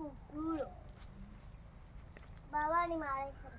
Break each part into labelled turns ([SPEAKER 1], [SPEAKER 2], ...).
[SPEAKER 1] పువ్వులు భవాని మారేశ్వరం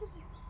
[SPEAKER 2] Hadi.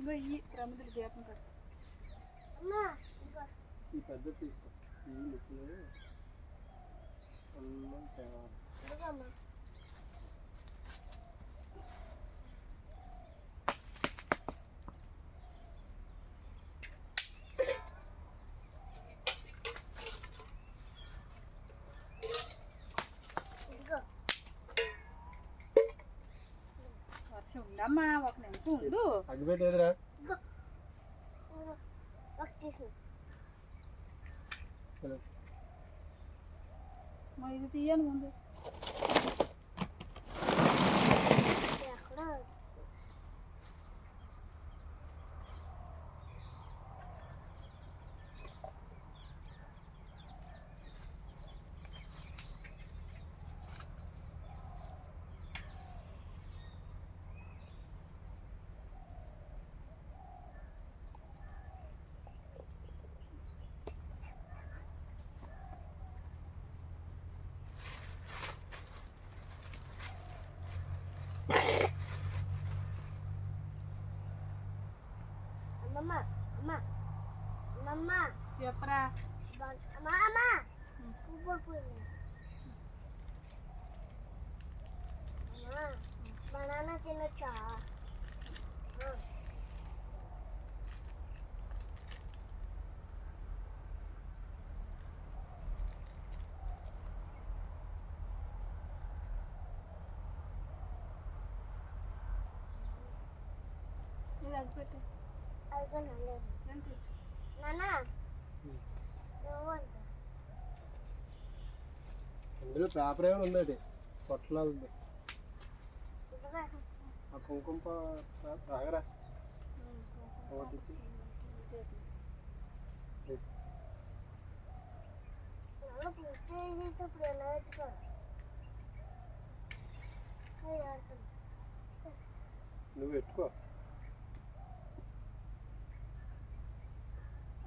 [SPEAKER 3] ఇగో ఈ ప్రమిదలు దీపం
[SPEAKER 2] ఈ పెద్ద తీసుకో. ఈ ముక్కులు అన్నం తేవాలి.
[SPEAKER 3] వర్షం ఉందమ్మా ఒక నిమిషం ఉండు
[SPEAKER 2] అగ్గిపెట్టి ఎదురా
[SPEAKER 1] ఇదిగో ఒక తీసు
[SPEAKER 3] మా ఇది తీయను ముందు
[SPEAKER 1] ఎక్కడ అమ్మమ్మ అమ్మ అమ్మమ్మ
[SPEAKER 3] చెప్పరా
[SPEAKER 1] అమ్మ అమ్మ పువ్వు పోయింది అమ్మా బనానా తినొచ్చా ఆ.
[SPEAKER 2] అందులో పేపర్ ఏమైనా ఉంది అది? పొట్లాలు ఉంది ఆ కుంకుమ తాగరా? నువ్వు
[SPEAKER 1] పెట్టుకో పూర్తి చేసేటప్పుడు ఎలా పెట్టుకో అది ఆడుతుంది
[SPEAKER 2] నువ్వు పెట్టుకో
[SPEAKER 3] అందులో అగరబత్తి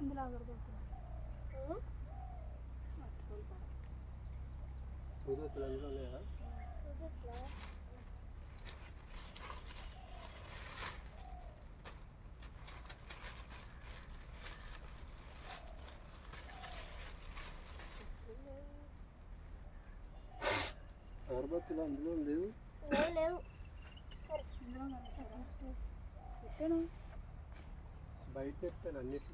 [SPEAKER 1] ఉం?
[SPEAKER 2] నువ్వు అసలు అందులో లేదా
[SPEAKER 1] ఇది ఇట్లా.
[SPEAKER 2] అగరబత్తులు అందులో లేవు.
[SPEAKER 1] లేవు.
[SPEAKER 2] బయట చెప్పాను అన్నిటిని.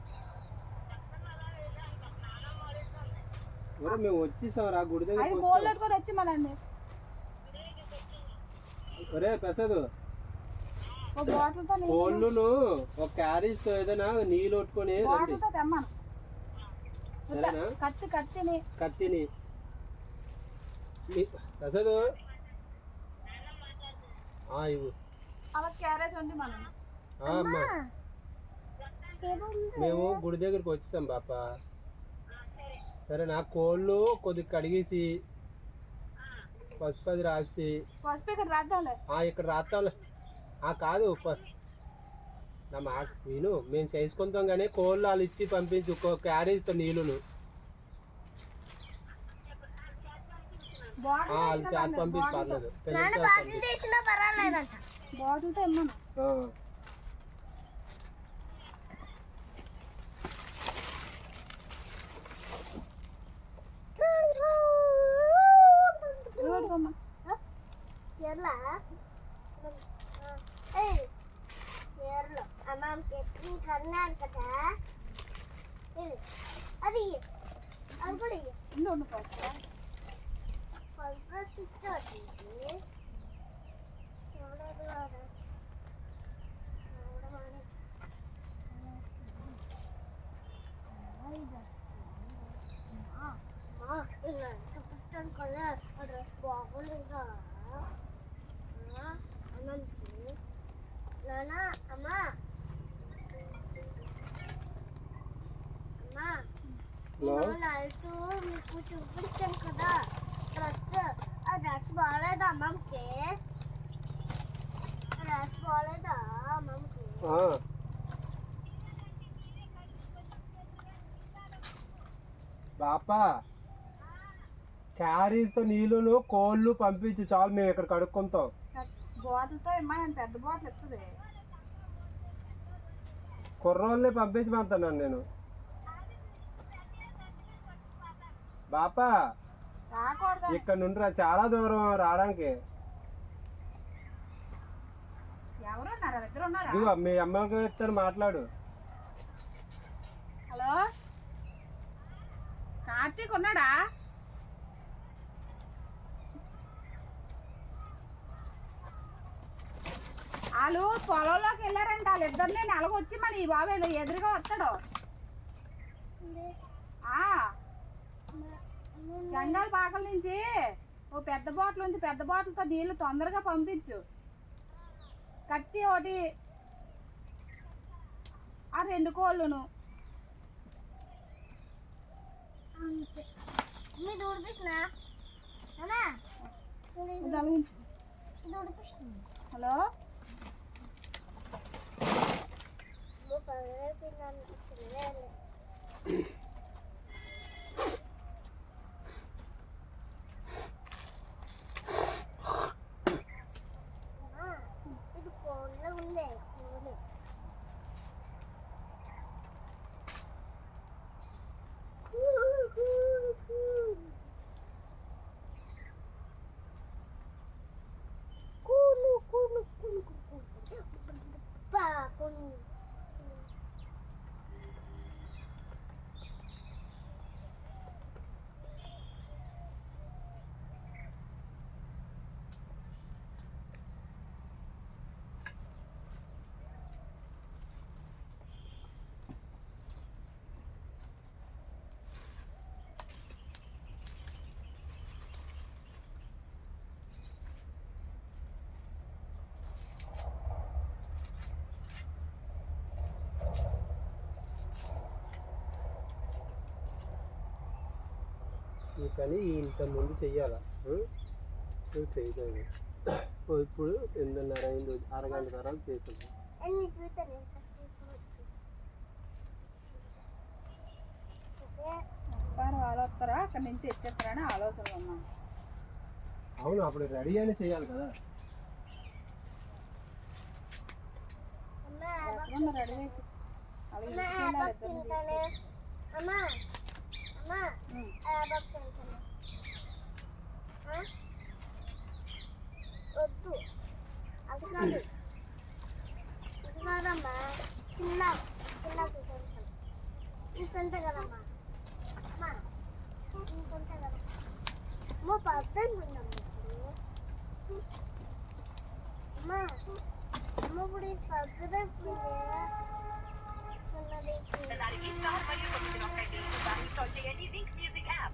[SPEAKER 2] మేము వచ్చేసాం రా గుడి దగ్గర
[SPEAKER 3] వచ్చి మనండి.
[SPEAKER 2] ఒరే ప్రసాద్.
[SPEAKER 3] ఒక
[SPEAKER 2] క్యారేజ్తో ఏదైనా నీళ్ళు కొట్టుకొని
[SPEAKER 3] కత్తి కత్తిని.
[SPEAKER 2] ఇవ్వు.
[SPEAKER 3] క్యారేజ్ మనం.
[SPEAKER 1] ఏముంది
[SPEAKER 2] మేము గుడి దగ్గరికి వచ్చేసాం బాప. సరేనా కోళ్ళు కొద్దిగా కడిగేసి పసుపు అది రాసి.
[SPEAKER 3] పసుపు ఇక్కడ రాద్దాంలే.
[SPEAKER 2] ఆ ఇక్కడ రాత్రాలు ఆ కాదు నా మాట విను. మేము చేసుకుంటాం కానీ కోళ్ళు వాళ్ళు ఇచ్చి పంపించు క్యారేజ్తో ఆ, వాళ్ళు చేత పంపించి పర్లేదు
[SPEAKER 3] బాటిల్తో ఇమ్మను
[SPEAKER 2] ఆ.
[SPEAKER 3] ఇది పట్టుకోమ్మా
[SPEAKER 1] ఎలా చీరలు అమ్మ చెప్పి కన్నాను కదా ఇది. అది ఇయ్యి. అది కూడా ఇయ్యి.
[SPEAKER 3] ఉండు ఉండు పసుపు
[SPEAKER 1] పసుపు సిస్టర్ ఎవడెవడు వాడు? ఎవడు వాడు? అమ్మా, అమ్మా, ఇలా ఎంత పుట్టాను కదా ఆ డ్రెస్ బాగుందిగా అమ్మా, అన్నందుకు. నాన్న అమ్మా అమ్మా
[SPEAKER 2] హలో
[SPEAKER 1] నైట్ మీకు చూపించాను కదా డ్రెస్ ఆ డ్రెస్ బాగాలేదా అమ్మకి డ్రెస్ బాగాలేదా అమ్మకి
[SPEAKER 2] ఆ. బాపా క్యారీస్తో నీళ్ళును కోళ్ళు పంపించు చాలు మేము ఇక్కడ కడుక్కుంటాం.
[SPEAKER 3] బాటిల్తో ఇమ్మని పెద్ద బాటిల్ ఎత్తుంది.
[SPEAKER 2] కుర్రోళ్ళని పంపించమంటున్నాను నేను. బాపా ఇక్కడ నుండి చాలా దూరం రావడానికి. ఇదిగో మీ అమ్మకి మాట్లాడు.
[SPEAKER 3] హలో? కార్తీక్ ఉన్నాడా? వాళ్ళు పొలంలోకి వెళ్ళారంట వాళ్ళిద్దరిని నెలకొచ్చి మన ఈ బాబు ఇలా ఎదురుగా వస్తాడు. ఆ జంగాల పాకల నుంచి ఓ పెద్ద బాటిల్ ఉంది పెద్ద బాటిల్తో నీళ్ళు తొందరగా పంపించు. కత్తి ఒకటి. ఆ రెండు కోళ్ళును.
[SPEAKER 1] మీరు
[SPEAKER 3] హలో?
[SPEAKER 1] పదవి తిన్నాను తినలేదు అమ్మా, ఇది ఫోన్లో ఉంది ఫోన్ కూను కూను కూను కూను పా కూను
[SPEAKER 2] ఈ పని ఇంత ముందు చెయ్యాలా? నువ్వు చేయలేదు ఇప్పుడు ఎనిమిదిన్నర అయింది అరగంట తర్వాత చేసాను
[SPEAKER 3] వస్తారా? అక్కడి నుంచి తెచ్చేస్తారని ఆలోచన అమ్మా
[SPEAKER 2] అవును అప్పుడు రెడీ అని చేయాలి కదా.
[SPEAKER 1] అమ్మ
[SPEAKER 3] రెడీ అలాగే
[SPEAKER 1] Music app.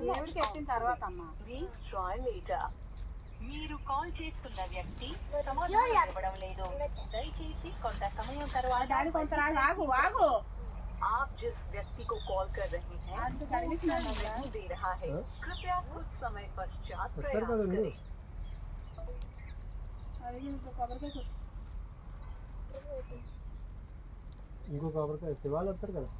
[SPEAKER 3] దేవుడికి ఎత్తిన తర్వాత అమ్మా
[SPEAKER 4] మీరు కాల్ చేస్తున్న వ్యక్తి సమాధానం ఇవ్వడం లేదు దయచేసి కొంత సమయం తర్వాత
[SPEAKER 3] దాని కొంత రాదు ఆగు ఆగు
[SPEAKER 4] आप जिस व्यक्ति को कॉल कर रहे हैं
[SPEAKER 3] అంత కలిగిస్తున్నాను
[SPEAKER 4] नहीं दे रहा है
[SPEAKER 2] हाँ?
[SPEAKER 4] कृपया कुछ समय पश्चात
[SPEAKER 2] వస్తారు
[SPEAKER 4] प्रयास
[SPEAKER 2] కదా
[SPEAKER 4] करें
[SPEAKER 2] మీరు
[SPEAKER 3] అది ఇప్పుడు కొబ్బరికాయ కొట్టు.
[SPEAKER 2] ఇంకో కొబ్బరికాయ శివాలు వస్తారు కదా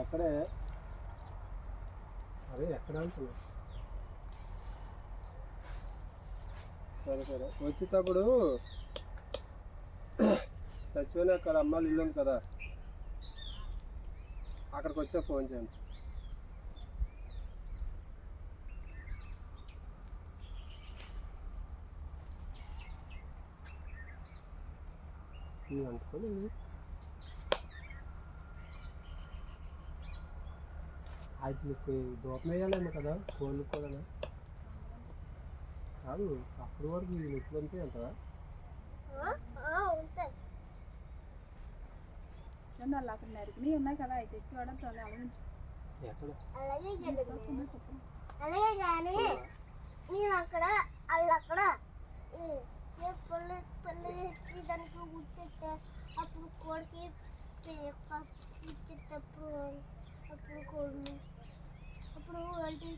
[SPEAKER 2] ఎక్కడే? అదే ఎక్కడ అంటున్నా సరే సరే. వచ్చేటప్పుడు చచ్చిపోయిన అక్కడ అమ్మాయిలు ఇల్లు కదా. అక్కడికి వచ్చా ఫోన్ చేయండి. ఇది అనుకోని అది మీకు దూపం వేయాలేమో కదా ఫోన్లు కూడా. కాదు అప్పటి వరకు ఇది నొప్పులు అంతే అంటారా రెండు
[SPEAKER 1] అయితే చూడండి తోనే కానీ మేము అక్కడ వాళ్ళు అక్కడ పళ్ళు పళ్ళు వేసి అప్పుడు కోడికి గుర్తిస్తప్పుడు అప్పుడు కోడిని అప్పుడు వంటి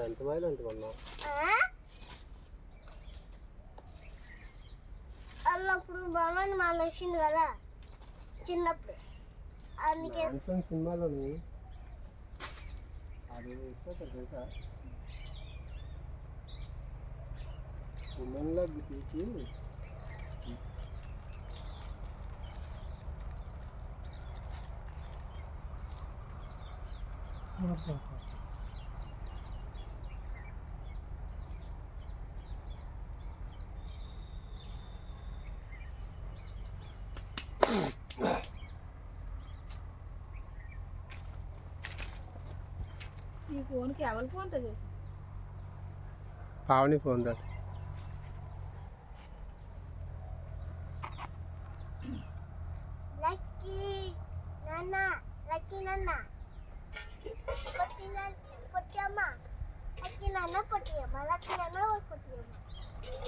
[SPEAKER 2] ఎంత మైలు
[SPEAKER 1] అంటున్నావు అప్పుడు భగవాన్ మాల వచ్చింది కదా చిన్నప్పుడు. అందుకే
[SPEAKER 2] సినిమాలోని అది సినిమాలో తీసి
[SPEAKER 3] Oh, ఫోన్కి ఎవరి ఫోన్ చేసి
[SPEAKER 2] పావని ఫోన్ దా
[SPEAKER 1] లక్కీ నాన్న లక్కీ నాన్న పొట్టి నాన్న పొట్టి అమ్మ లక్కీ నాన్న పొట్టి అమ్మ లక్కీ నాన్న పొట్టి అమ్మ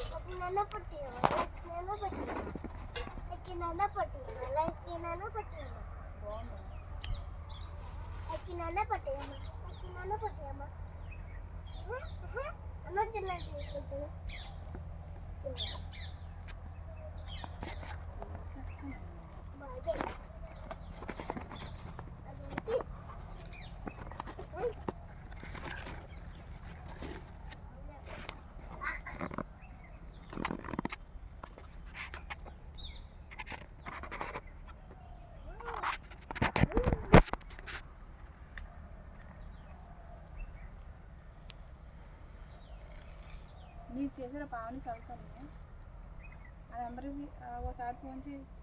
[SPEAKER 1] లక్కీ నాన్న పొట్టి అమ్మ లక్కీ నాన్న పొట్టి అమ్మ లక్కీ నాన్న పొట్టి అమ్మ లక్కీ నాన్న పొట్టి అమ్మ లక్కీ నాన్న పొట్టి అమ్మ
[SPEAKER 3] Она జర బాగానే చదువుతాను ఆ అది అందరికీ ఒకసారి ఫోన్ చేసి